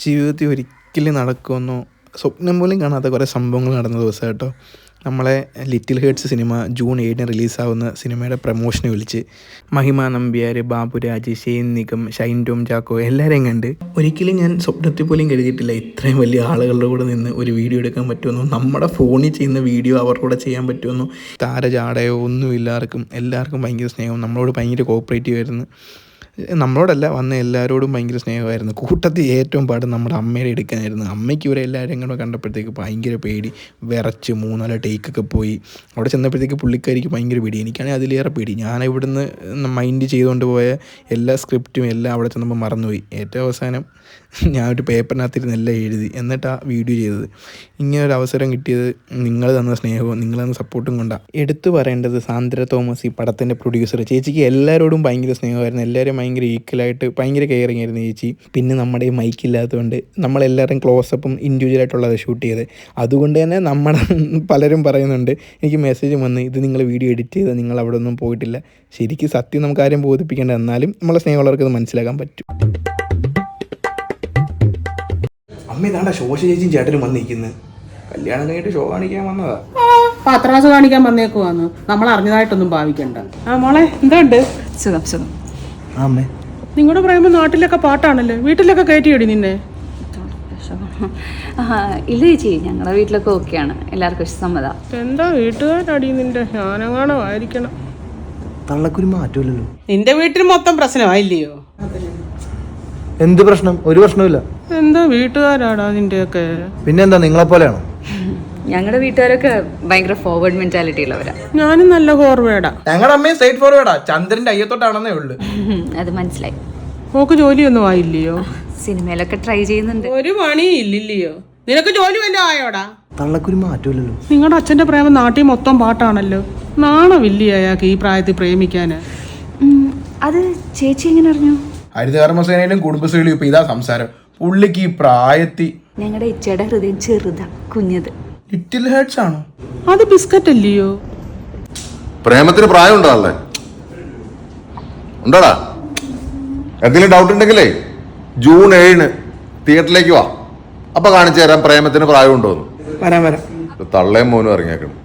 ജീവിതത്തിൽ ഒരിക്കലും നടക്കുമെന്നോ സ്വപ്നം പോലും കാണാത്ത കുറേ സംഭവങ്ങൾ നടന്ന ദിവസം കേട്ടോ. നമ്മളെ ലിറ്റിൽ ഹേർട്സ് സിനിമ ജൂൺ ഏഴിന് റിലീസാവുന്ന സിനിമയുടെ പ്രമോഷന് വിളിച്ച് മഹിമ നമ്പ്യാർ ബാബുരാജ് ഷെയ്ൻ നിഗം ഷൈൻ ടോം ചാക്കോ എല്ലാവരെയും കണ്ട് ഒരിക്കലും ഞാൻ സ്വപ്നത്തിൽ പോലും കരുതിയിട്ടില്ല ഇത്രയും വലിയ ആളുകളുടെ കൂടെ നിന്ന് ഒരു വീഡിയോ എടുക്കാൻ പറ്റുമെന്നോ. നമ്മുടെ ഫോണിൽ ചെയ്യുന്ന വീഡിയോ അവരുടെ കൂടെ ചെയ്യാൻ പറ്റുമെന്നോ. താരചാടയോ ഒന്നും ആർക്കും എല്ലാവർക്കും ഭയങ്കര സ്നേഹം നമ്മളോട് ഭയങ്കര കോപ്പറേറ്റീവ് ആയിരുന്നു. നമ്മളോടല്ല വന്ന എല്ലാവരോടും ഭയങ്കര സ്നേഹമായിരുന്നു. കൂട്ടത്തിൽ ഏറ്റവും പാട് നമ്മുടെ അമ്മയുടെ എടുക്കാനായിരുന്നു. അമ്മയ്ക്ക് ഇവരെ എല്ലാവരും കൂടെ കണ്ടപ്പോഴത്തേക്ക് ഭയങ്കര പേടി. വിറച്ച് മൂന്നാൽ ടേക്കൊക്കെ പോയി. അവിടെ ചെന്നപ്പോഴത്തേക്ക് പുള്ളിക്കാരിക്ക് ഭയങ്കര പേടി. എനിക്കാണെങ്കിൽ അതിലേറെ പേടി. ഞാൻ ഇവിടുന്ന് മൈൻഡ് ചെയ്തുകൊണ്ട് പോയ എല്ലാ സ്ക്രിപ്റ്റും എല്ലാം അവിടെ ചെന്നപ്പോൾ മറന്നുപോയി. ഏറ്റവും അവസാനം ഞാൻ ഒരു പേപ്പറിനകത്തിരുന്ന് എല്ലാം എഴുതി. എന്നിട്ട് ആ വീഡിയോ ചെയ്തത്. ഇങ്ങനെ ഒരു അവസരം കിട്ടിയത് നിങ്ങൾ തന്ന സ്നേഹവും നിങ്ങൾ തന്ന സപ്പോർട്ടും കൊണ്ടാണ് എടുത്തു പറയേണ്ടത് സാന്ദ്ര തോമസ് ഈ പടത്തിന്റെ പ്രൊഡ്യൂസർ ചേച്ചിക്ക് എല്ലാവരോടും ഭയങ്കര സ്നേഹമായിരുന്നു. എല്ലാവരും ഭയങ്കര ഈക്വലായിട്ട് ഭയങ്കര കെയറിങ് ആയിരുന്നു ചേച്ചി. പിന്നെ നമ്മുടെ ഈ മൈക്ക് ഇല്ലാത്തതുകൊണ്ട് നമ്മളെല്ലാവരും ക്ലോസപ്പും ഇൻഡിവിജ്വലായിട്ടുള്ളത് ഷൂട്ട് ചെയ്ത്. അതുകൊണ്ട് തന്നെ നമ്മുടെ പലരും പറയുന്നുണ്ട് എനിക്ക് മെസ്സേജ് വന്ന് ഇത് നിങ്ങൾ വീഡിയോ എഡിറ്റ് ചെയ്ത്? നിങ്ങൾ അവിടെ ഒന്നും പോയിട്ടില്ല. ശരിക്കും സത്യം നമുക്ക് ആരും ബോധിപ്പിക്കേണ്ട എന്നാലും നമ്മളെ സ്നേഹമുള്ളവർക്ക് അത് മനസ്സിലാക്കാൻ പറ്റും. അമ്മ ഇതാണ്ട ശോശ ചേച്ചിയും ചേട്ടനും വന്നിരിക്കുന്നത് കല്യാണം കഴിഞ്ഞിട്ട് ഷോ കാണിക്കാൻ വന്നതാ. പത്രാസ് കാണിക്കാൻ വന്നേക്കുവാന്ന്. നമ്മൾ അറിഞ്ഞതായിട്ടൊന്നും ഭാവിക്കണ്ട. ആ മോളെ എന്തുണ്ട് സുഖം സുഖം. അമ്മേ നിങ്ങളുടെ പറയുമ്പോൾ നാട്ടിലൊക്കെ പാട്ടാണല്ലോ? വീട്ടിലൊക്കെ കയറ്റിയടി നിന്നെ. ആ ഇല്ല ചേച്ചി ഞങ്ങളുടെ വീട്ടിലൊക്കെ ഓക്കെയാണ്. എല്ലാവർക്കും സമ്മത എന്താ വീട്ടുകാരടി നിന്റെ? ഞാനെങ്ങാണോ ആയിരിക്കണം തള്ളക്കൊരു മാറ്റമില്ലല്ലോ നിന്റെ വീട്ടിൽ മൊത്തം പ്രശ്നമായില്ലയോ? എന്ത് പ്രശ്നം? ഒരു പ്രശ്നമില്ല എന്താ വീട്ടുകാരാടാ നിന്റെയൊക്കെ? പിന്നെന്താ നിങ്ങളെ പോലെയാണോ ഞങ്ങളുടെ വീട്ടുകാരൊക്കെ ഭയങ്കര ഫോർവേഡ് മെന്റാലിറ്റി ഉള്ളവരാ. ഞാനും നല്ല ഫോർവേഡാ ഞങ്ങളുടെ അമ്മയും സൈഡ് ഫോർവേഡാ ചന്ദ്രന്റെ അയ്യത്തോട്ടാണെന്നേ ഉള്ളു. അത് മനസ്സിലായി. ഓക്ക് ജോലിയൊന്നും ആയില്ലയോ? സിനിമയിലൊക്കെ ട്രൈ ചെയ്യുന്നുണ്ട്. ഒരു പണി ഇല്ലില്ലയോ? നിനക്ക് ജോലി വല്ല ആയോടാ? തള്ളക്കൊരു മാറ്റമില്ലല്ലോ നിങ്ങളുടെ അച്ഛന്റെ പ്രേമം നാട്ടിൽ മൊത്തം പാട്ടാണല്ലോ. നാണമില്ലേ അയാൾക്ക് ഈ പ്രായത്തിൽ പ്രേമിക്കാന്? അത് ചേച്ചി എങ്ങനെ അറിഞ്ഞു? ഹരിതകർമ്മസേനയിലും കുടുംബശ്രീയിലും ഇപ്പൊ ഇതാ സംസാരം. പുള്ളിക്ക് ഈ പ്രായത്തി ഞങ്ങളുടെ ഇച്ചയുടെ ഹൃദയം ചെറുതാ കുഞ്ഞത്. ലിറ്റിൽ ഹേർട്സ് ആണോ? അത് ബിസ്ക്കറ്റ് അല്ലയോ പ്രേമത്തിന് പ്രായം ഉണ്ടാവല്ലേ ഉണ്ടോടാ? എന്തെങ്കിലും ഡൗട്ട് ഉണ്ടെങ്കിലേ ജൂൺ ഏഴിന് തിയേറ്ററിലേക്ക് വാ. അപ്പൊ കാണിച്ചു തരാം പ്രേമത്തിന് പ്രായം ഉണ്ടോന്ന് വരാം വരാം. തള്ളയും മോനും ഇറങ്ങിയേക്കണം.